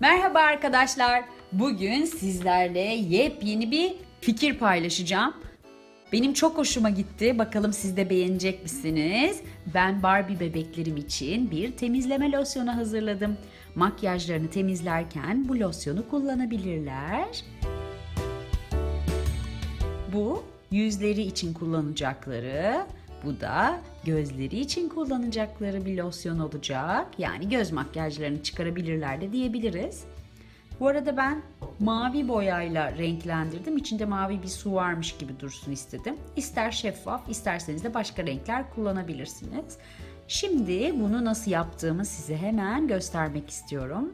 Merhaba arkadaşlar. Bugün sizlerle yepyeni bir fikir paylaşacağım. Benim çok hoşuma gitti. Bakalım siz de beğenecek misiniz? Ben Barbie bebeklerim için bir temizleme losyonu hazırladım. Makyajlarını temizlerken bu losyonu kullanabilirler. Bu yüzleri için kullanacakları, bu da gözleri için kullanacakları bir losyon olacak. Yani göz makyajlarını çıkarabilirler de diyebiliriz. Bu arada ben mavi boyayla renklendirdim. İçinde mavi bir su varmış gibi dursun istedim. İster şeffaf, isterseniz de başka renkler kullanabilirsiniz. Şimdi bunu nasıl yaptığımı size hemen göstermek istiyorum.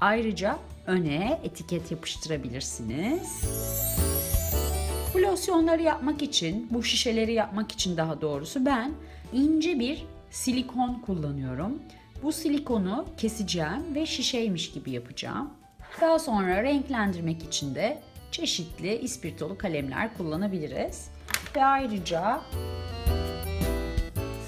Ayrıca öne etiket yapıştırabilirsiniz. Bu losyonları yapmak için, bu şişeleri yapmak için daha doğrusu ben ince bir silikon kullanıyorum. Bu silikonu keseceğim ve şişeymiş gibi yapacağım. Daha sonra renklendirmek için de çeşitli ispirtolu kalemler kullanabiliriz. Ve ayrıca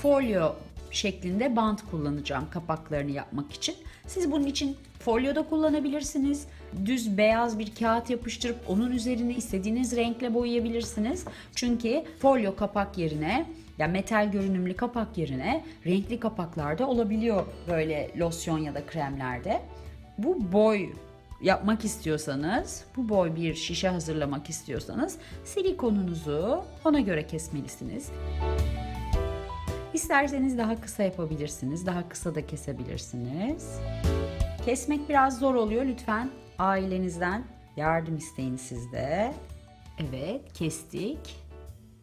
folyo şeklinde bant kullanacağım kapaklarını yapmak için. Siz bunun için folyo da kullanabilirsiniz. Düz beyaz bir kağıt yapıştırıp onun üzerine istediğiniz renkle boyayabilirsiniz. Çünkü folyo kapak yerine ya metal görünümlü kapak yerine renkli kapaklarda olabiliyor böyle losyon ya da kremlerde. Bu boy yapmak istiyorsanız, bu boy bir şişe hazırlamak istiyorsanız silikonunuzu ona göre kesmelisiniz. İsterseniz daha kısa yapabilirsiniz. Daha kısa da kesebilirsiniz. Kesmek biraz zor oluyor. Lütfen ailenizden yardım isteyin siz de. Evet, kestik.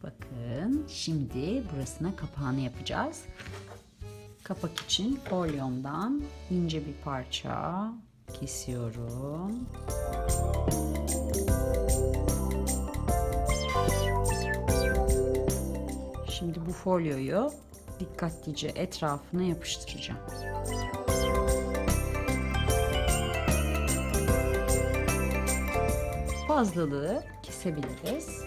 Bakın, şimdi burasına kapağını yapacağız. Kapak için folyomdan ince bir parça kesiyorum. Şimdi bu folyoyu dikkatlice etrafına yapıştıracağım. Fazlalığı kesebiliriz.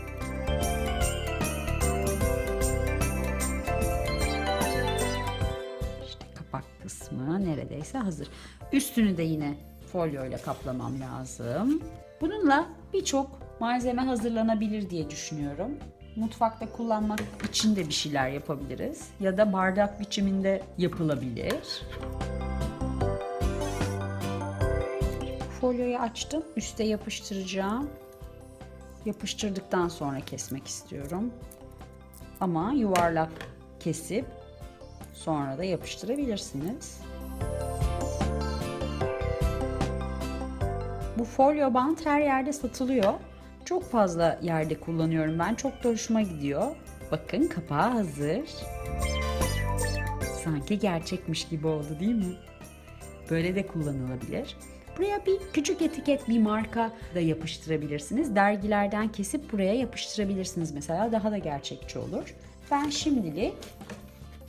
İşte kapak kısmı neredeyse hazır. Üstünü de yine folyo ile kaplamam lazım. Bununla birçok malzeme hazırlanabilir diye düşünüyorum. Mutfakta kullanmak için de bir şeyler yapabiliriz. Ya da bardak biçiminde yapılabilir. Folyoyu açtım. Üste yapıştıracağım. Yapıştırdıktan sonra kesmek istiyorum. Ama yuvarlak kesip sonra da yapıştırabilirsiniz. Bu folyo bant her yerde satılıyor. Çok fazla yerde kullanıyorum ben. Çok da hoşuma gidiyor. Bakın kapağı hazır. Sanki gerçekmiş gibi oldu değil mi? Böyle de kullanılabilir. Buraya bir küçük etiket, bir marka da yapıştırabilirsiniz. Dergilerden kesip buraya yapıştırabilirsiniz mesela. Daha da gerçekçi olur. Ben şimdilik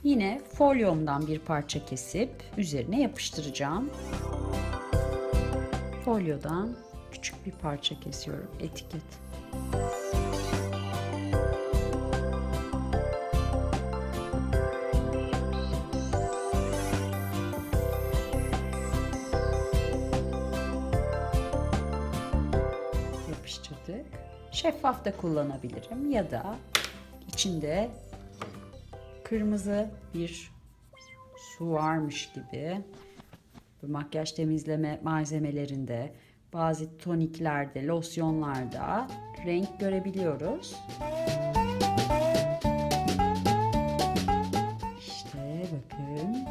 yine folyomdan bir parça kesip üzerine yapıştıracağım. Folyodan küçük bir parça kesiyorum. Etiket. Yapıştırdık. Şeffaf da kullanabilirim ya da içinde kırmızı bir su varmış gibi bu makyaj temizleme malzemelerinde, bazı toniklerde, losyonlarda renk görebiliyoruz. İşte bakın.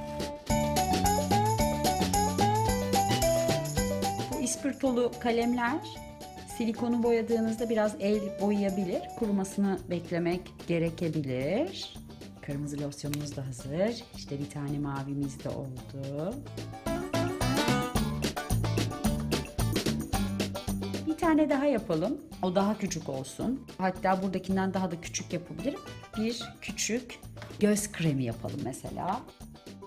Bu ispirtolu kalemler silikonu boyadığınızda biraz el boyayabilir. Kurumasını beklemek gerekebilir. Kırmızı losyonumuz da hazır. İşte bir tane mavimiz de oldu. Bir tane daha yapalım. O daha küçük olsun. Hatta buradakinden daha da küçük yapabilirim. Bir küçük göz kremi yapalım mesela.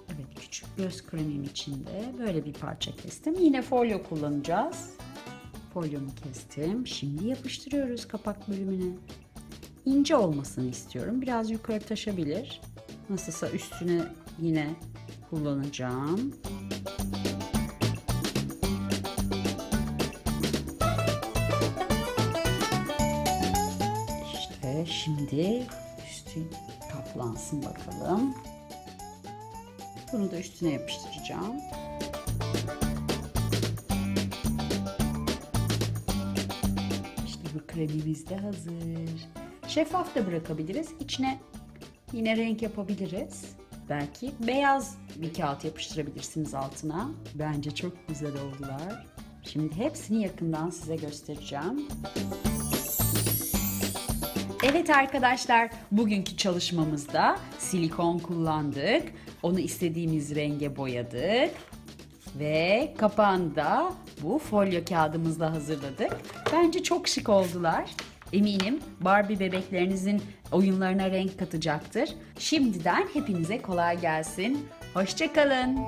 Evet küçük göz kremim içinde böyle bir parça kestim. Yine folyo kullanacağız folyomu kestim. Şimdi yapıştırıyoruz kapak bölümüne. İnce olmasını istiyorum. Biraz yukarı taşabilir. Nasılsa üstüne yine kullanacağım. İşte şimdi üstü kaplansın bakalım. Bunu da üstüne yapıştıracağım. Kremimiz de hazır. Şeffaf da bırakabiliriz. İçine yine renk yapabiliriz. Belki beyaz bir kağıt yapıştırabilirsiniz altına. Bence çok güzel oldular. Şimdi hepsini yakından size göstereceğim. Evet arkadaşlar, bugünkü çalışmamızda silikon kullandık. Onu istediğimiz renge boyadık. Ve kapağını da bu folyo kağıdımızla hazırladık. Bence çok şık oldular. Eminim Barbie bebeklerinizin oyunlarına renk katacaktır. Şimdiden hepinize kolay gelsin. Hoşçakalın.